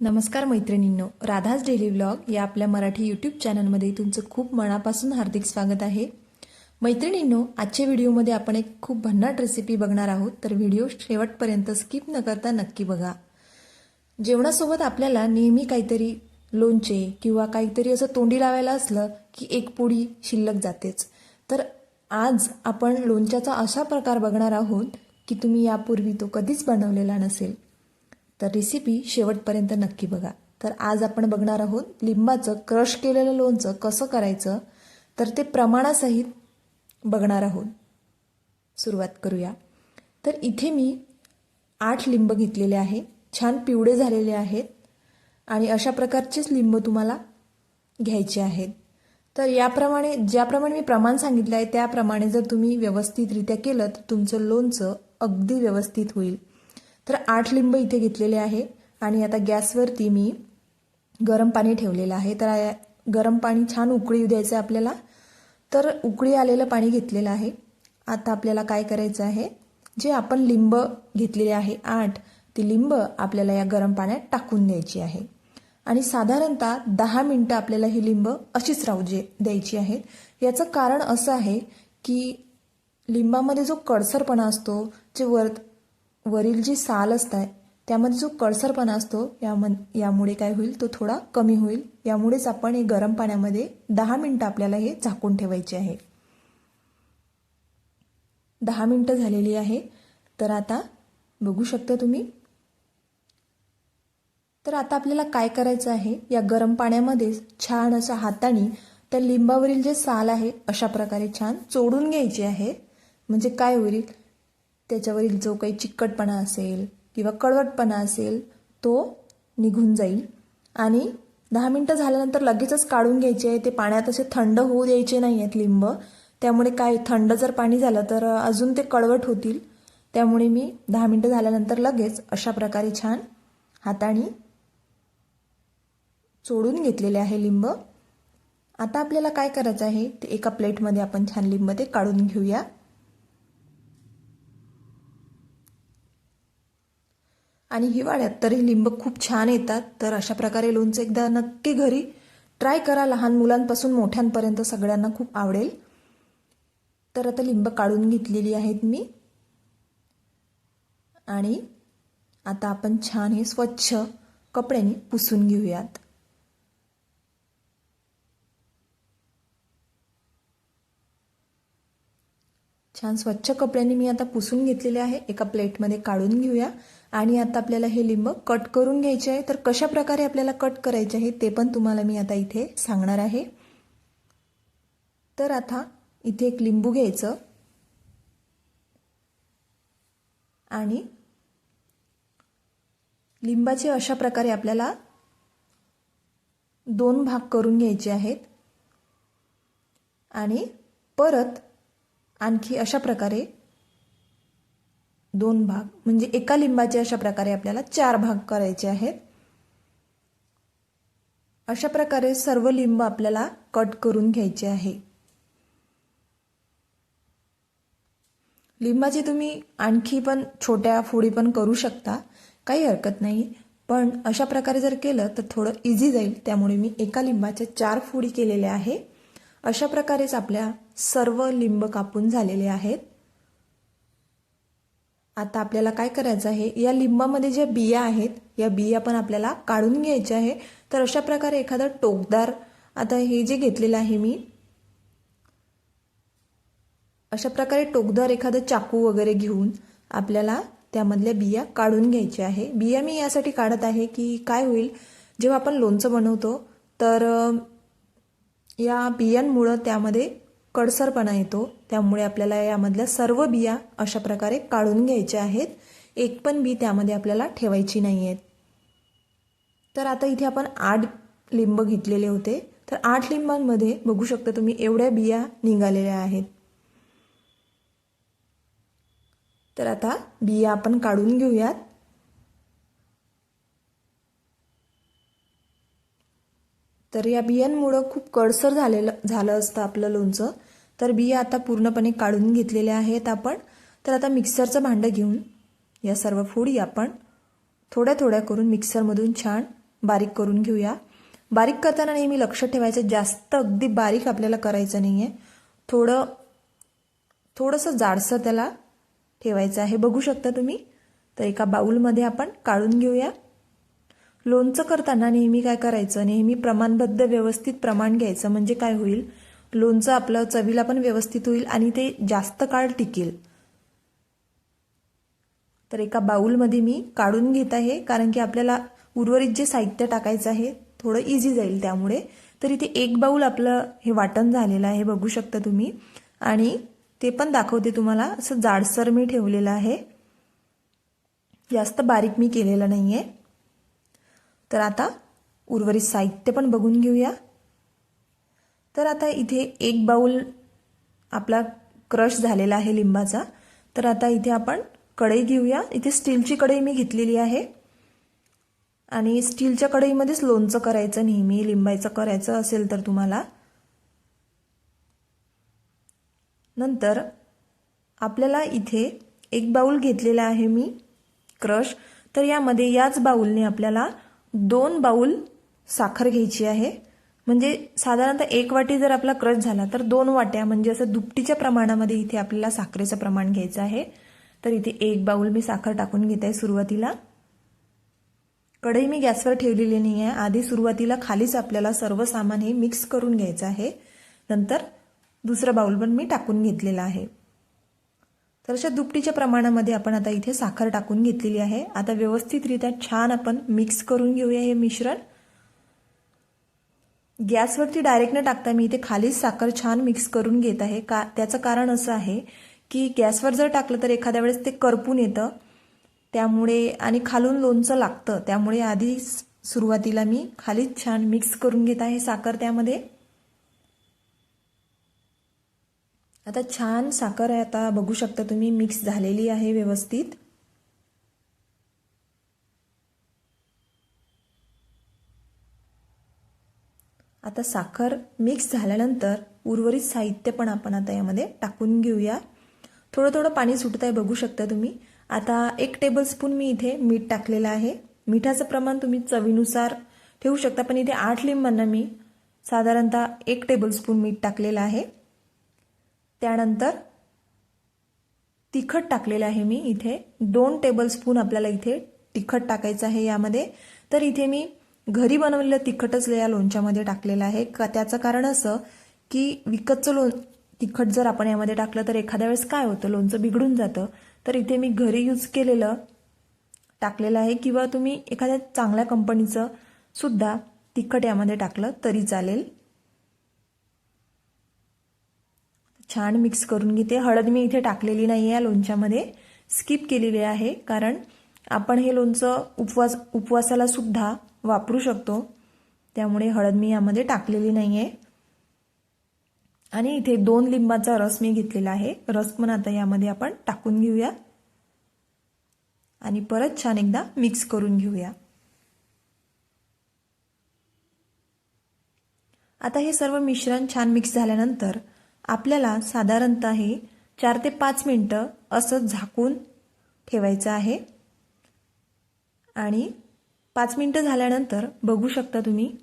नमस्कार मैत्रिणींनो Radha's daily vlog या आपल्या मराठी यूट्यूब चॅनलमध्ये तुमचं खूप मनापासून हार्दिक स्वागत आहे. मैत्रिणींनो आजच्या व्हिडिओमध्ये आपण एक खूप भन्नाट रेसिपी बघणार आहोत तर व्हिडिओ शेवटपर्यंत स्किप न करता नक्की बघा. जेवणासोबत आपल्याला नेहमी काहीतरी लोणचे किंवा काहीतरी असं तोंडी लावायला असलं की एक पोळी शिल्लक जातेच. तर आज आपण लोणच्याचा असा प्रकार बघणार आहोत की तुम्ही यापूर्वी तो कधीच बनवलेला नसेल. तर रेसिपी शेवटपर्यंत नक्की बघा. तर आज आपण बघणार आहोत लिंबाचं क्रश केलेलं लोणचं कसं करायचं? तर ते प्रमाणासहित बघणार आहोत. सुरुवात करूया. तर इथे मी आठ लिंब घेतलेले आहे. छान पिवळे झालेले आहेत. आणि अशा प्रकारचेच लिंब तुम्हाला घ्यायचे आहेत. तर याप्रमाणे ज्याप्रमाणे मी प्रमाण सांगितलं आहे त्याप्रमाणे जर तुम्ही व्यवस्थितरित्या केलं तर तुमचं लोणचं अगदी व्यवस्थित होईल. तर आठ लिंब इथे घेतलेले आहे आणि आता गॅसवरती मी गरम पाणी ठेवलेलं आहे. तर गरम पाणी छान उकळी द्यायचं आहे आपल्याला. तर उकळी आलेलं पाणी घेतलेलं आहे. आता आपल्याला काय करायचं आहे? जे आपण लिंब घेतलेले आहे आठ ती लिंब आपल्याला या गरम पाण्यात टाकून द्यायची आहे. आणि साधारणतः दहा मिनटं आपल्याला ही लिंब अशीच राहू जे द्यायची आहेत याचं कारण असं आहे की लिंबामध्ये जो कडसरपणा असतो जे वर वरील जी साल असताय त्यामध्ये जो कळसरपणा असतो याम यामुळे काय होईल? तो थोडा कमी होईल. यामुळेच आपण हे गरम पाण्यामध्ये दहा मिनटं आपल्याला हे झाकून ठेवायचे आहे. दहा मिनटं झालेली आहे. तर आता बघू शकता तुम्ही? तर आता आपल्याला काय करायचं आहे? या गरम पाण्यामध्ये छान असं हाताने त्या लिंबावरील जे साल आहे अशा प्रकारे छान चोडून घ्यायचे आहे. म्हणजे काय होईल? त्याच्यावरील जो काही चिकटपणा असेल किंवा कडवटपणा असेल तो निघून जाईल. आणि दहा मिनटं झाल्यानंतर लगेचच काढून घ्यायचे आहे. ते पाण्यात असे थंड होऊ द्यायचे नाही आहेत लिंब. त्यामुळे काय थंड जर पाणी झालं तर अजून ते कडवट होतील. त्यामुळे मी दहा मिनटं झाल्यानंतर लगेच अशा प्रकारे छान हाताने चोडून घेतलेले आहे लिंब. आता आपल्याला काय करायचं आहे ते एका प्लेटमध्ये आपण छान लिंब ते काढून घेऊया. आणि हिवाळ्यात तरी लिंब खूप छान येतात. तर अशा प्रकारे लोणचं एकदा नक्की घरी ट्राय करा. लहान मुलांपासून मोठ्यांपर्यंत सगळ्यांना खूप आवडेल. तर आता लिंब काढून घेतलेली आहेत मी. आणि आता आपण छान हे स्वच्छ कपड्याने पुसून घेऊयात. छान स्वच्छ कपड्यांनी मी आता पुसून घेतलेले आहे. एका प्लेटमध्ये काढून घेऊया. आणि आता आपल्याला हे लिंब कट करून घ्यायचे आहे. तर कशा प्रकारे आपल्याला कट करायचे आहे ते पण तुम्हाला मी आता इथे सांगणार आहे. तर आता इथे एक लिंबू घ्यायचं. आणि लिंबाचे अशा प्रकारे आपल्याला दोन भाग करून घ्यायचे आहेत. आणि परत आणखी अशा प्रकारे दोन भाग म्हणजे एका लिंबाचे अशा प्रकारे आपल्याला चार भाग करायचे आहेत. अशा प्रकारे सर्व लिंब आपल्याला कट करून घ्यायचे आहे. लिंबाची तुम्ही आणखी पण छोट्या फोडी पण करू शकता काही हरकत नाही. पण अशा प्रकारे जर केलं तर थोडं इझी जाईल त्यामुळे मी एका लिंबाच्या चार फोडी केलेल्या आहे. अशा प्रकारेच आपल्या सर्व लिंब कापून झालेले आहेत. आता आपल्याला काय करायचं आहे? या लिंबामध्ये ज्या बिया आहेत या बिया पण आपल्याला काढून घ्यायच्या आहे. तर अशा प्रकारे एखादं टोकदार आता हे जे घेतलेलं आहे मी अशा प्रकारे टोकदार एखादं चाकू वगैरे घेऊन आपल्याला त्यामधल्या बिया काढून घ्यायच्या आहे. बिया मी यासाठी काढत आहे की काय होईल? जेव्हा आपण लोणचं बनवतो तर या बियांमुळं त्यामध्ये कडसरपणा येतो. त्यामुळे आपल्याला यामधल्या सर्व बिया अशा प्रकारे काढून घ्यायच्या आहेत. एक पण बी त्यामध्ये आपल्याला ठेवायची नाही आहेत तर आता इथे आपण आठ लिंब घेतलेले होते. तर आठ लिंबांमध्ये बघू शकता तुम्ही एवढ्या बिया निघालेल्या आहेत. तर आता बिया आपण काढून घेऊयात. तर या बियांमुळं खूप कडसर झालेलं झालं असतं आपलं लोणचं. तर बिया आता पूर्णपणे काढून घेतलेल्या आहेत आपण. तर आता मिक्सरचं भांडं घेऊन या सर्व फोडी आपण थोड्या थोड्या करून मिक्सरमधून छान बारीक करून घेऊया. बारीक करताना नेहमी लक्ष ठेवायचं. जास्त अगदी बारीक आपल्याला करायचं नाही आहे थोडं थोडंसं जाडसं त्याला ठेवायचं आहे. बघू शकता तुम्ही. तर एका बाऊलमध्ये आपण काढून घेऊया. लोणचं करताना नेहमी काय करायचं? नेहमी प्रमाणबद्ध व्यवस्थित प्रमाण घ्यायचं. म्हणजे काय होईल? लोणचं आपलं चवीला पण व्यवस्थित होईल आणि ते जास्त काळ टिकेल. तर एका बाऊलमध्ये मी काढून घेत आहे कारण की आपल्याला उर्वरित जे साहित्य टाकायचं आहे थोडं इझी जाईल त्यामुळे. तर इथे एक बाऊल आपलं हे वाटण झालेलं आहे बघू शकता तुम्ही. आणि ते पण दाखवते तुम्हाला. असं जाडसर मी ठेवलेलं आहे. जास्त बारीक मी केलेलं नाही आहे तर आता उर्वरित साहित्य पण बघून घेऊया. तर आता इथे एक बाऊल आपला क्रश झालेला आहे लिंबाचा. तर आता इथे आपण कढई घेऊया. इथे स्टीलची कढई मी घेतलेली आहे. आणि स्टीलच्या कढईमध्येच लोणचं करायचं नेहमी. लिंबायचं करायचं असेल तर तुम्हाला. नंतर आपल्याला इथे एक बाऊल घेतलेला आहे मी क्रश. तर यामध्ये याच बाऊलने आपल्याला दोन बाऊल साखर घ्यायची आहे. म्हणजे साधारणतः एक वाटी जर आपला क्रश झाला तर दोन वाट्या म्हणजे असं दुपटीच्या प्रमाणामध्ये इथे आपल्याला साखरेचं प्रमाण घ्यायचं आहे. तर इथे एक बाऊल मी साखर टाकून घेत आहे सुरुवातीला. कढई मी गॅसवर ठेवलेली नाही आहे. आधी सुरुवातीला खालीच आपल्याला सर्व सामान हे मिक्स करून घ्यायचं आहे. नंतर दुसरं बाऊल पण मी टाकून घेतलेलं आहे. तर अशा दुपटीच्या प्रमाणामध्ये आपण आता इथे साखर टाकून घेतलेली आहे. आता व्यवस्थितरित्या छान आपण मिक्स करून घेऊया हे मिश्रण. गॅसवरती डायरेक्ट न टाकता मी इथे खालीच साखर छान मिक्स करून घेत आहे. का त्याचं कारण असं आहे की गॅसवर जर टाकलं तर एखाद्या वेळेस ते करपून येतं. त्यामुळे आणि खालून लोणचं लागतं. त्यामुळे आधी सुरुवातीला मी खालीच छान मिक्स करून घेत आहे साखर त्यामध्ये. आता छान साखर आहे. आता बघू शकता तुम्ही मिक्स झालेली आहे व्यवस्थित. आता साखर मिक्स झाल्यानंतर उर्वरित साहित्य पण आपण आता यामध्ये टाकून घेऊया. थोडं थोडं पाणी सुटत आहे बघू शकता तुम्ही. आता एक टेबलस्पून मी इथे मीठ टाकलेलं आहे. मिठाचं प्रमाण तुम्ही चवीनुसार ठेवू शकता पण इथे आठ लिंबांना मी साधारणतः एक टेबलस्पून मीठ टाकलेलं आहे. त्यानंतर तिखट टाकलेलं आहे मी इथे. दोन टेबलस्पून आपल्याला इथे तिखट टाकायचं आहे यामध्ये. तर इथे मी घरी बनवलेलं तिखटच या लोणच्यामध्ये टाकलेलं आहे. का त्याचं कारण असं की विकतचं लोण तिखट जर आपण यामध्ये टाकलं तर एखाद्या वेळेस काय होतं? लोणचं बिघडून जातं. तर इथे मी घरी यूज केलेलं टाकलेलं आहे. किंवा तुम्ही एखाद्या चांगल्या कंपनीचं सुद्धा तिखट यामध्ये टाकलं तरी चालेल. छान मिक्स करून घेते. हळद मी इथे टाकलेली नाही आहे लोणच्यामध्ये. स्किप केलेली आहे कारण आपण हे लोणचं उपवास उपवासाला सुद्धा वापरू शकतो. त्यामुळे हळद मी यामध्ये टाकलेली नाही आहे आणि इथे दोन लिंबाचा रस मी घेतलेला आहे. रस पण आता यामध्ये आपण टाकून घेऊया. आणि परत छान एकदा मिक्स करून घेऊया. आता हे सर्व मिश्रण छान मिक्स झाल्यानंतर आपल्याला साधारणतः हे चार ते पाच मिनटं असं झाकून ठेवायचं आहे. आणि पाच मिनटं झाल्यानंतर बघू शकता तुम्ही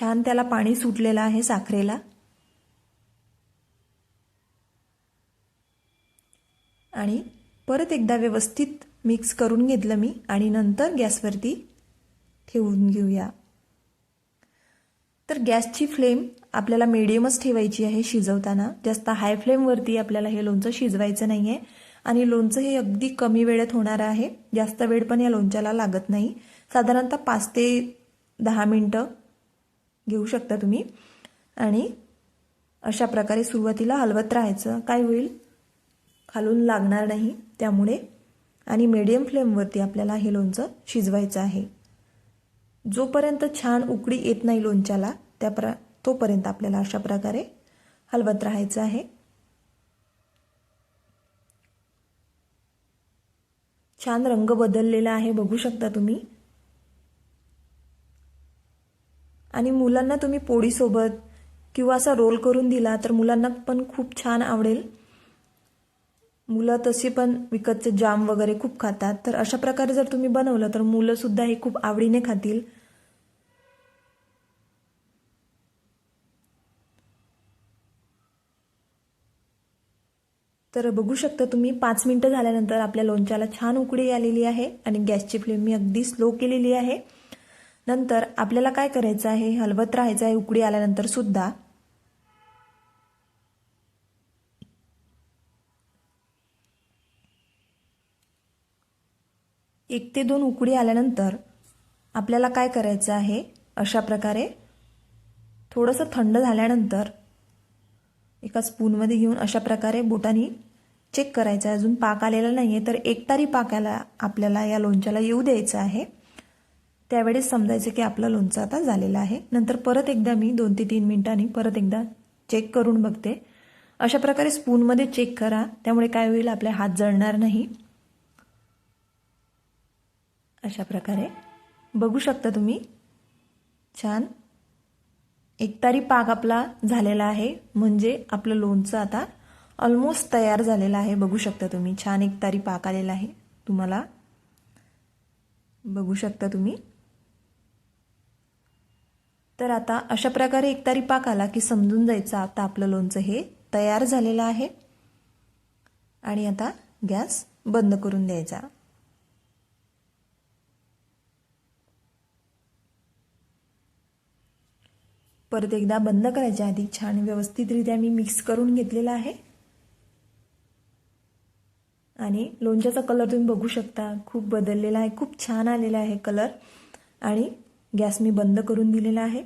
छान त्याला पाणी सुटलेलं आहे साखरेला. आणि परत एकदा व्यवस्थित मिक्स करून घेतलं मी आणि नंतर गॅसवरती ठेवून घेऊया. तर गॅसची फ्लेम आपल्याला मिडियमच ठेवायची आहे शिजवताना. जास्त हाय फ्लेमवरती आपल्याला हे लोणचं शिजवायचं नाही आहे आणि लोणचं हे अगदी कमी वेळेत होणार आहे. जास्त वेळ पण या लोणच्याला लागत नाही. साधारणतः पाच ते दहा मिनटं घेऊ शकता तुम्ही. आणि अशा प्रकारे सुरुवातीला हलवत राहायचं. काय होईल? खालून लागणार नाही. त्यामुळे आणि मीडियम फ्लेमवरती आपल्याला हे लोणचं शिजवायचं आहे. जोपर्यंत छान उकडी येत नाही लोणच्याला त्या प्र तोपर्यंत आपल्याला अशा प्रकारे हलवत राहायचं आहे. छान रंग बदललेला आहे बघू शकता तुम्ही. आणि मुलांना तुम्ही पोळीसोबत किंवा असा रोल करून दिला तर मुलांना पण खूप छान आवडेल. मुलं तशी पण विकतचे जाम वगैरे खूप खातात. तर अशा प्रकारे जर तुम्ही बनवलं तर मुलं सुद्धा हे खूप आवडीने खातील. तर बघू शकता तुम्ही पाच मिनटं झाल्यानंतर आपल्या लोणच्याला छान उकडी आलेली आहे आणि गॅसची फ्लेम मी अगदी स्लो केलेली आहे. नंतर आपल्याला काय करायचं आहे हलवत राहायचं आहे उकडी आल्यानंतर सुद्धा. एक ते दोन उकडी आल्यानंतर आपल्याला काय करायचं आहे अशा प्रकारे थोडंसं थंड झाल्यानंतर एका स्पूनमध्ये घेऊन अशा प्रकारे बोटाने चेक करायचं आहे. अजून पाक आलेला नाही आहे तर एक तारी पाकाला आपल्याला या लोणच्याला येऊ द्यायचं आहे. त्यावेळेस समजायचं की आपलं लोणचं आता झालेलं आहे. नंतर परत एकदा मी दोन ते तीन मिनिटांनी परत एकदा चेक करून बघते. अशा प्रकारे स्पूनमध्ये चेक करा. त्यामुळे काय होईल आपले हात जळणार नाही. अशा प्रकारे. बघू शकता तुम्ही. छान. एकतारी पाक आपला झालेला आहे. म्हणजे आपलं लोणचं आता ऑलमोस्ट तयार झालेला आहे. बघू शकता तुम्ही. छान एक तारी पाक आलेला आहे. तुम्हाला बघू शकता तुम्ही. तर आता अशा प्रकारे एक तारी पाक आला की समजून जायचं आता आपलं लोणचं हे तयार झालेलं आहे. आणि आता गॅस बंद करून द्यायचा. परत एकदा बंद करायच्या आधी छान व्यवस्थितरित्या मी मिक्स करून घेतलेला आहे. आणि लोणच्याचा कलर तुम्ही बघू शकता. खूप बदललेला आहे खूप छान आलेला आहे कलर आणि गॅस मी बंद करून दिलेला आहे.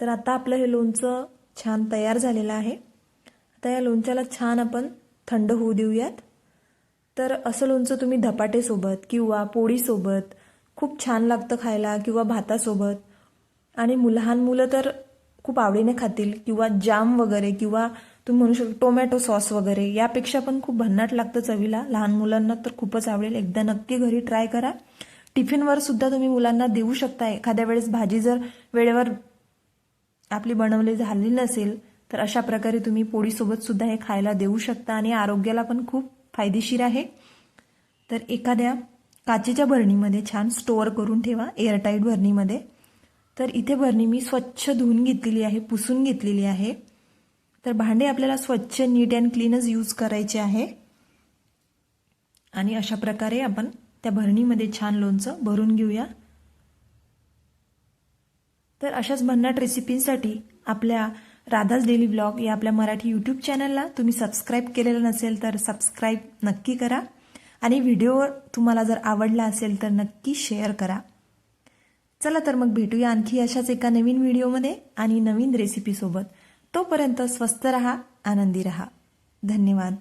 तर आता आपलं हे लोणचं छान तयार झालेलं आहे. आता या लोणच्याला छान आपण थंड होऊ देऊयात. तर असं लोणचं तुम्ही धपाटेसोबत किंवा पोळीसोबत खूप छान लागतं खायला किंवा भातासोबत. आणि लहान मुलं तर खूप आवडीने खातील किंवा जाम वगैरे किंवा तुम्ही म्हणू शकता टोमॅटो सॉस वगैरे. यापेक्षा पण खूप भन्नाट लागतं चवीला. लहान मुलांना तर खूपच आवडेल. एकदा नक्की घरी ट्राय करा. टिफिनवर सुद्धा तुम्ही मुलांना देऊ शकता. एखाद्या वेळेस भाजी जर वेळेवर आपली बनवली झाली नसेल तर अशा प्रकारे तुम्ही पोळीसोबत सुद्धा हे खायला देऊ शकता आणि आरोग्याला पण खूप फायदेशीर आहे. तर एखाद्या काचेच्या भरणीमध्ये छान स्टोअर करून ठेवा एअरटाईट भरणीमध्ये तर इथे भरणी मी स्वच्छ धुवून घेतलेली आहे पुसून घेतलेली आहे. तर भांडे आपल्याला स्वच्छ नीट अँड क्लीनच यूज करायचे आहे. आणि अशा प्रकारे आपण त्या भरणीमध्ये छान लोणचं भरून घेऊया. तर अशाच भन्नाट रेसिपींसाठी आपल्या राधाज डेली ब्लॉग या आपल्या मराठी यूट्यूब चॅनलला तुम्ही सबस्क्राईब केलेलं नसेल तर सबस्क्राईब नक्की करा. आणि व्हिडिओ तुम्हाला जर आवडला असेल तर नक्की शेअर करा. चला तर मग भेटूया आणखी अशाच एका नवीन व्हिडिओमध्ये आणि नवीन रेसिपीसोबत तोपर्यंत स्वस्त रहा आनंदी रहा. धन्यवाद.